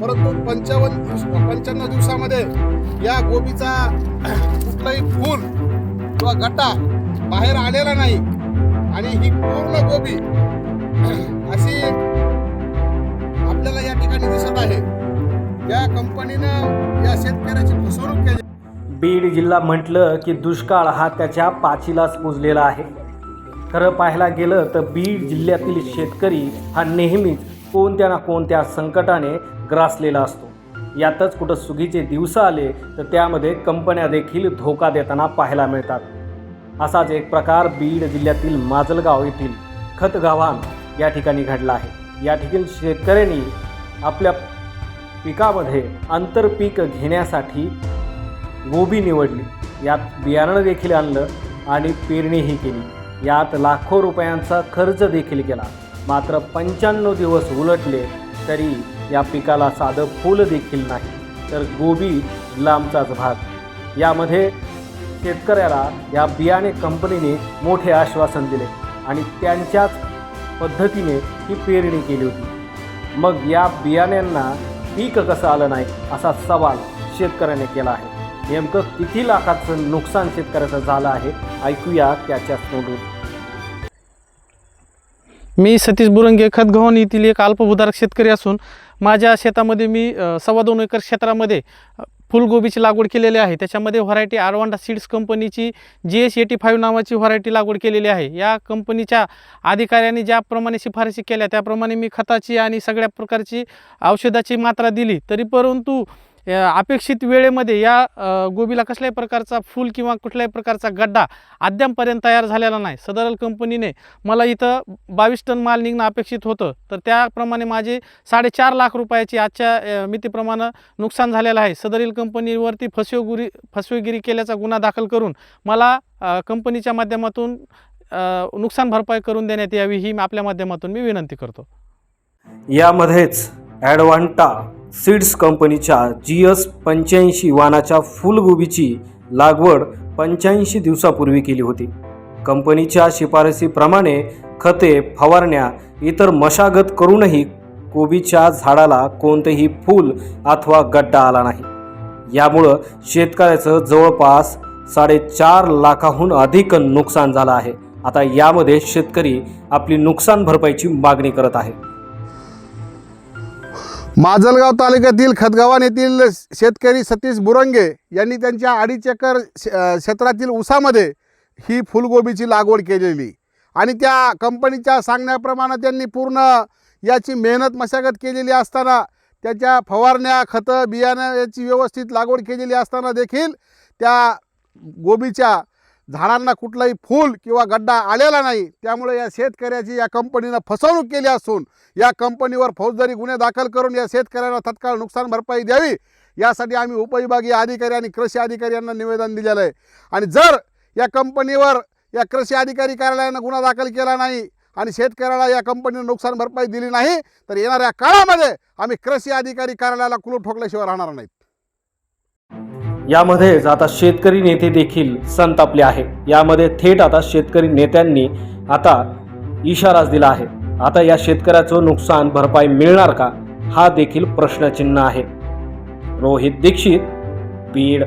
परंतु पंचावन्न पंच्याण्णव दिवसामध्ये या गोबीचा कुठलाही फूल किंवा गट्टा बाहेर आलेला नाही. आणि ही पूर्ण गोबी अशी आपल्याला या ठिकाणी दिसत आहे. या कंपनीनं या शेतकऱ्याची फसवणूक केली. बीड जिल्हा म्हटलं की दुष्काळ हा त्याच्या पाचीलाच पुजलेला आहे. खरं पाहायला गेलं तर बीड जिल्ह्यातील शेतकरी हा नेहमीच कोणत्या ना कोणत्या संकटाने ग्रासलेला असतो. यातच कुठं सुगीचे दिवस आले तर त्यामध्ये कंपन्या देखील धोका देताना पाहायला मिळतात. असाच एक प्रकार बीड जिल्ह्यातील माजलगाव येथील खतगाव्हाण या ठिकाणी घडला आहे. या ठिकाणी शेतकऱ्यांनी आपल्या पिकामध्ये आंतरपीक घेण्यासाठी गोबी निवडली. यात बियाणं देखील आणलं आणि पेरणीही केली. यात लाखो रुपयांचा खर्च देखील केला. मात्र पंच्याण्णव दिवस उलटले तरी या पिकाला साधं फूल देखील नाही तर गोबी लांबचाच भाग. यामध्ये शेतकऱ्याला या बियाणे कंपनीने मोठे आश्वासन दिले आणि त्यांच्याच पद्धतीने ही पेरणी केली होती. मग या बियाण्यांना पीक कसं आलं नाही असा सवाल शेतकऱ्याने केला आहे. नेमकं किती लाखाचं नुकसान शेतकऱ्याचं झालं आहे ऐकूया त्याच्याच तोंडून. मी सतीश बुरंगे खतगव्हाण येथील एक अल्पभूधारक शेतकरी असून माझ्या शेतामध्ये मी सव्वा दोन एकर क्षेत्रामध्ये फुलगोबीची लागवड केलेली आहे. त्याच्यामध्ये व्हरायटी आरवांडा सीड्स कंपनीची जी एस एटी फाईव्ह नावाची व्हरायटी लागवड केलेली आहे. या कंपनीच्या अधिकाऱ्यांनी ज्याप्रमाणे शिफारशी केल्या त्याप्रमाणे मी खताची आणि सगळ्या प्रकारची औषधाची मात्रा दिली. तरी परंतु अपेक्षित वेळेमध्ये या गोबीला कसल्याही प्रकारचा फूल किंवा कुठल्याही प्रकारचा गड्डा अद्यापपर्यंत तयार झालेला नाही. सदरल कंपनीने मला इथं बावीस टन माल निघणं अपेक्षित होतं. तर त्याप्रमाणे माझे साडेचार लाख रुपयाची आजच्या अ, मितीप्रमाणे नुकसान झालेलं आहे. सदरील कंपनीवरती फसवेगिरी फसवेगिरी केल्याचा गुन्हा दाखल करून मला कंपनीच्या माध्यमातून नुकसान भरपाई करून देण्यात यावी ही आपल्या माध्यमातून मी विनंती करतो. यामध्येच ॲडवांटा सीड्स कंपनीच्या जी एस पंच्याऐंशी वानाच्या फुलगोबीची लागवड पंच्याऐंशी दिवसापूर्वी केली होती. कंपनीच्या शिफारसीप्रमाणे खते फवारण्या इतर मशागत करूनही कोबीच्या झाडाला कोणतेही फूल अथवा गड्डा आला नाही. यामुळं शेतकऱ्याचं जवळपास साडेचार लाखाहून अधिक नुकसान झालं आहे. आता यामध्ये शेतकरी आपली नुकसान भरपाईची मागणी करत आहे. माजलगाव तालुक्यातील खतगावान येथील शेतकरी सतीश बुरंगे यांनी त्यांच्या अडीच एकर शे- क्षेत्रातील ऊसामध्ये ही फुलगोबीची लागवड केलेली. आणि त्या कंपनीच्या सांगण्याप्रमाणे त्यांनी पूर्ण याची मेहनत मशागत केलेली असताना त्याच्या फवारण्या खतं बियाणं याची व्यवस्थित लागवड केलेली असताना देखील त्या गोबीच्या झाडांना कुठलाही फूल किंवा गड्डा आलेला नाही त्यामुळे या शेतकऱ्याची या कंपनीनं फसवणूक केली असून या कंपनीवर फौजदारी गुन्हे दाखल करून या शेतकऱ्यांना तत्काळ नुकसान भरपाई द्यावी यासाठी आम्ही उपविभागीय अधिकारी आणि कृषी अधिकारी यांना निवेदन दिलेलं आहे. आणि जर या कंपनीवर या कृषी अधिकारी कार्यालयानं गुन्हा दाखल केला नाही आणि शेतकऱ्याला या कंपनीनं नुकसान भरपाई दिली नाही तर येणाऱ्या काळामध्ये आम्ही कृषी अधिकारी कार्यालयाला कुलूप ठोकल्याशिवाय राहणार नाहीत. यामध्येच आता शेतकरी नेते देखील संतापले आहे. यामध्ये थेट आता शेतकरी नेत्यांनी आता इशाराच दिला आहे. आता या शेतकऱ्याचं नुकसान भरपाई मिळणार का? हा देखील प्रश्नचिन्ह आहे. रोहित दीक्षित बीड.